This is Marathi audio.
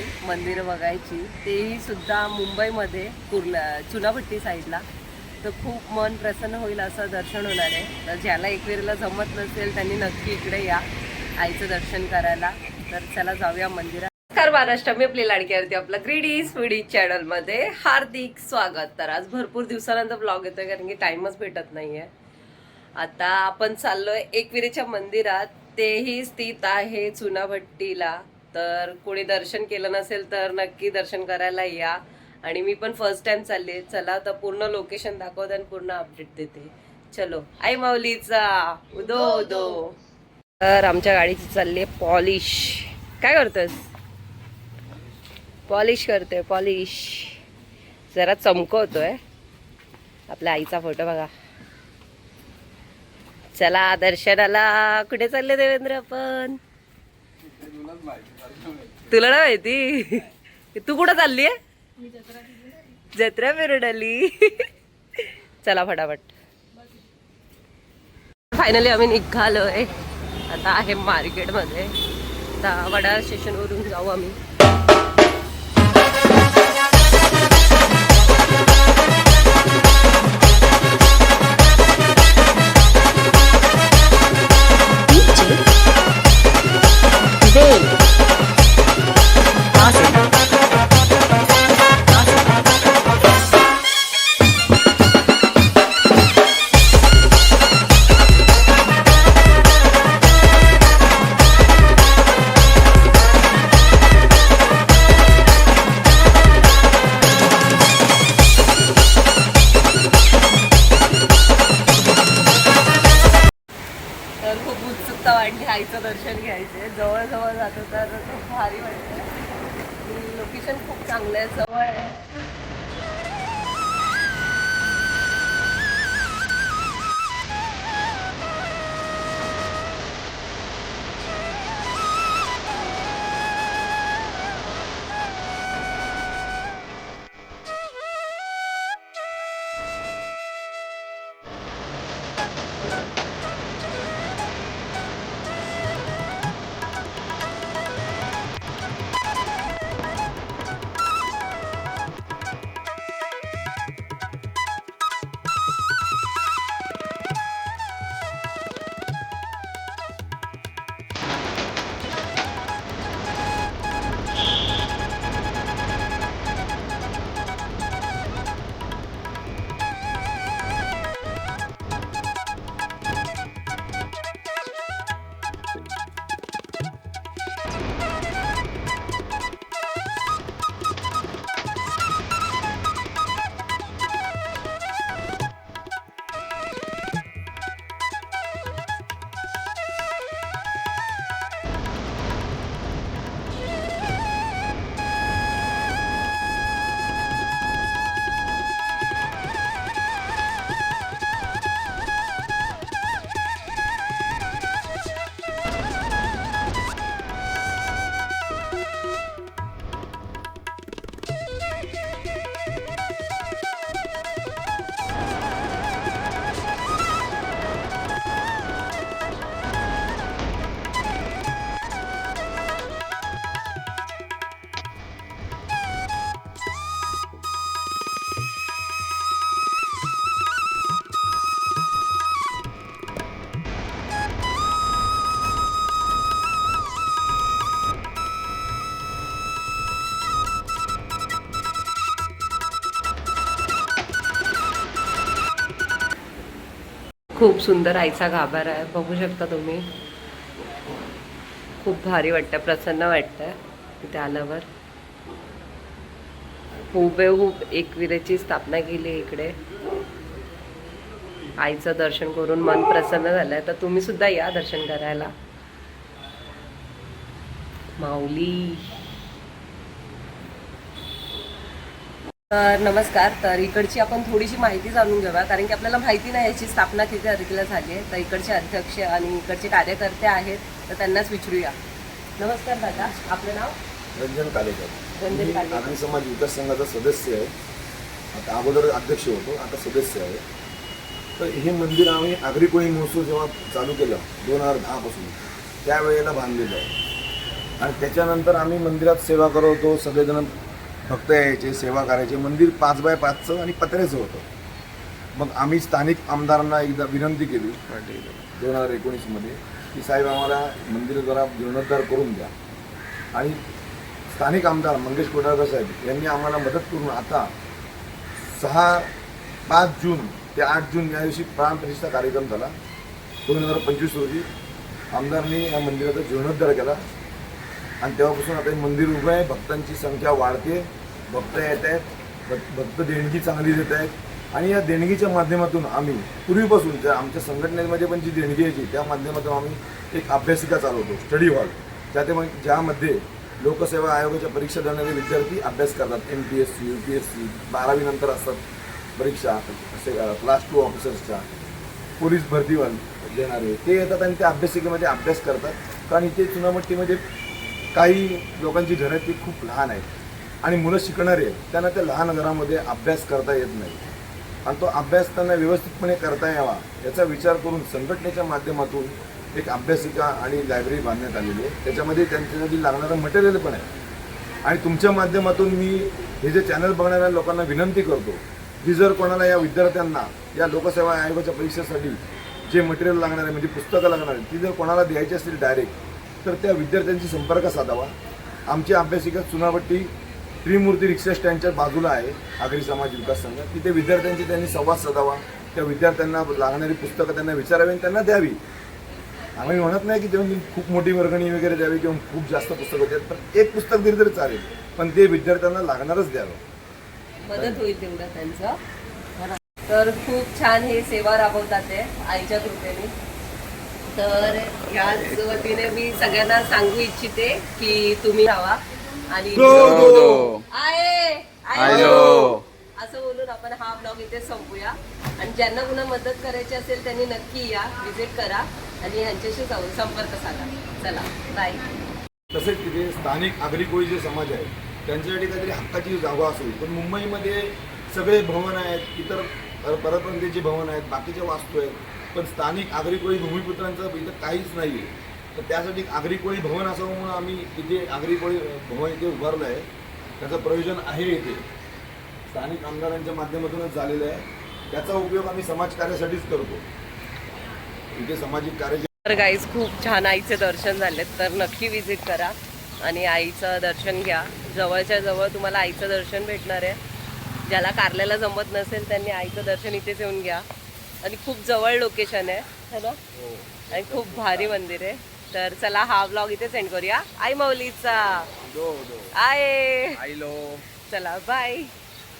मंदिरं बघायची तेही सुद्धा मुंबईमध्ये कुर्ला चुनाभट्टी साईडला. तर खूप मन प्रसन्न होईल असं दर्शन होणार आहे. तर ज्याला एकविरीला जमत नसेल त्यांनी नक्की इकडे या आईचं दर्शन करायला. तर चला जाऊया मंदिरात. नमस्कार महाराष्ट्र मी आपली लाडकी आरती आपलं ग्रीडी स्वीडी चॅनलमध्ये हार्दिक स्वागत. तर आज भरपूर दिवसानंतर ब्लॉग येतोय कारण की टाइमच भेटत नाही आहे आता आपण चाललोय एकविरेच्या मंदिरात. तेही स्थित आहे चुनाभट्टीला. तर कोणी दर्शन केलं नसेल तर नक्की दर्शन करायला या. आणि मी पण फर्स्ट टाइम चालले चला तर पूर्ण लोकेशन दाखवते आणि पूर्ण अपडेट देते. चलो. आई माऊलीचा उदो उदो. तर आमच्या गाडीची चालली पॉलिश. काय करतोस पॉलिश करतोय पॉलिश. जरा चमकवतोय. आपल्या आईचा फोटो बघा. चला दर्शनाला. कुठे चालले देवेंद्र आपण? तुला ना माहिती? तू कुठं चालली आहे जत्रा फिरून आली चला फटाफट. फायनली आम्ही निघालोय. आता आहे मार्केटमध्ये. आता वडा स्टेशनवरून जाऊ आम्ही. आईचं दर्शन घ्यायचे. जवळजवळ जातो तर खूप भारी वाटतं. लोकेशन खूप चांगलं आहे जवळ आहे. खूप सुंदर आईचा गाभारा आहे. बघू शकता तुम्ही. खूप भारी वाटतं प्रसन्न वाटतं इथे आल्यावर. हुबेहूब एकविरेची स्थापना केली इकडे. आईचं दर्शन करून मन प्रसन्न झालंय. तर तुम्ही सुद्धा या दर्शन करायला. माऊली. तर नमस्कार तर इकडची आपण थोडीशी माहिती जाणून घेऊया कारण की आपल्याला माहिती नाही याची स्थापना किती तारखेला झाली आहे. तर इकडचे अध्यक्ष आणि इकडचे कार्यकर्ते आहेत तर त्यांनाच विचारूया. नमस्कार दादा आपलं नाव? रंजन कालेकर. रंजन मी कालेकर. आगरी समाज विकास संघाचा सदस्य आहे. आता अगोदर अध्यक्ष होतो आता सदस्य आहे. तर हे मंदिर आम्ही आगरी कोळी महोत्सव जेव्हा चालू केलं दोन हजार दहापासून त्यावेळेला बांधलेलं आहे. आणि त्याच्यानंतर आम्ही मंदिरात सेवा करत होतो सगळेजण भक्त यायचे सेवा करायचे. मंदिर पाच बाय पाचचं आणि पत्र्याचं होतं. मग आम्ही स्थानिक आमदारांना एकदा विनंती केली. दोन हजार एकोणीसमध्ये की साहेब आम्हाला मंदिर जरा जीर्णोद्धार करून द्या. आणि स्थानिक आमदार मंगेश कोठाळकर साहेब यांनी आम्हाला मदत करून आता सहा पाच जून ते आठ जून या दिवशी प्राणप्रतिष्ठा कार्यक्रम झाला. दोन हजार पंचवीस रोजी आमदारांनी या मंदिराचा जीर्णोद्धार केला. आणि तेव्हापासून आता हे मंदिर उभं आहे भक्तांची संख्या वाढते भक्त येत आहेत भक्त देणगी चांगली देत आहेत. आणि या देणगीच्या माध्यमातून आम्ही पूर्वीपासून ज्या आमच्या संघटनेमध्ये पण जी देणगी यायची त्या माध्यमातून आम्ही एक अभ्यासिका चालवतो स्टडी हॉल. ज्या ते मग ज्यामध्ये लोकसेवा आयोगाच्या परीक्षा देणारे विद्यार्थी अभ्यास करतात M P S C U P S C बारावीनंतर असतात परीक्षा असे क्लास टू ऑफिसर्सच्या पोलीस भरतीवर देणारे ते येतात आणि त्या अभ्यासिकेमध्ये अभ्यास करतात. कारण इथे चुनामट्टीमध्ये काही लोकांची घरं ती खूप लहान आहेत. आणि मुलं शिकणारे आहेत. त्यांना त्या लहान घरामध्ये अभ्यास करता येत नाही. आणि तो अभ्यास त्यांना व्यवस्थितपणे करता यावा याचा विचार करून संघटनेच्या माध्यमातून एक अभ्यासिका आणि लायब्ररी बांधण्यात आलेली आहे. त्याच्यामध्ये त्यांच्यासाठी लागणारं मटेरियल पण आहे. आणि तुमच्या माध्यमातून मी हे जे चॅनल बघणाऱ्या लोकांना विनंती करतो की जर कोणाला या विद्यार्थ्यांना या लोकसेवा आयोगाच्या परीक्षेसाठी जे मटेरियल लागणार आहे म्हणजे पुस्तकं लागणार आहे ती जर कोणाला द्यायची असतील डायरेक्ट तर त्या विद्यार्थ्यांशी संपर्क साधावा. आमची अभ्यासिका चुनावट्टी त्रिमूर्ती रिक्षा स्टँडच्या बाजूला आहे आगरी समाज विकास संघ. तिथे विद्यार्थ्यांशी त्यांनी संवाद साधावा. त्या विद्यार्थ्यांना लागणारी पुस्तकं त्यांना विचारावी आणि त्यांना द्यावी. आम्ही म्हणत नाही की तेव्हा खूप मोठी वर्गणी वगैरे द्यावी किंवा खूप जास्त पुस्तकं द्यावी पण एक पुस्तक दिली तरी चालेल. पण ते विद्यार्थ्यांना लागणारच द्यावं. मदत होईल तेवढं त्यांचं. तर खूप छान हे सेवा राबवतात ते आईच्या कृपेने. तर याच वतीने मी सगळ्यांना सांगू इच्छिते की तुम्ही राहा. आणि आयो. असं बोलून आपण हा ब्लॉग इथे संपूया. आणि ज्यांना कुणा मदत करायची असेल त्यांनी नक्की या विजिट करा. आणि ह्यांच्याशी जाऊन संपर्क साधा. चला बाय तसेच तिथे स्थानिक आगरी कोळी जे समाज आहे त्यांच्यासाठी काहीतरी हक्काची जागा असेल पण मुंबईमध्ये सगळे भवन आहेत इतर पर- परप्रांतीचे भवन आहेत बाकीच्या वास्तू आहेत पण स्थानिक आगरी कोळी भूमिपुत्रांचं इथं काहीच नाही आहे तर त्यासाठी आगरीकोळी आगरी कोळी भवन असावं म्हणून आम्ही इथे आगरी कोळी भवन इथे उभारलं आहे. त्याचं प्रयोजन आहे इथे. स्थानिक आमदारांच्या माध्यमातूनच झालेलं आहे. त्याचा उपयोग आम्ही समाजकार्यासाठीच करतो. इथे सामाजिक कार्य तर गाईज खूप छान आईचे दर्शन झालेत. तर नक्की विजिट करा आणि आईचं दर्शन घ्या. जवळच्या जवळ तुम्हाला आईचं दर्शन भेटणार आहे. ज्याला कारल्याला जमत नसेल त्यांनी आईचं दर्शन इथेच येऊन घ्या. आणि खूप जवळ लोकेशन आहे है ना? आणि खूप भारी मंदिर आहे. तर चला हा ब्लॉग इथे सेंड करूया. आई माऊलीचा आहे आईलो. चला बाय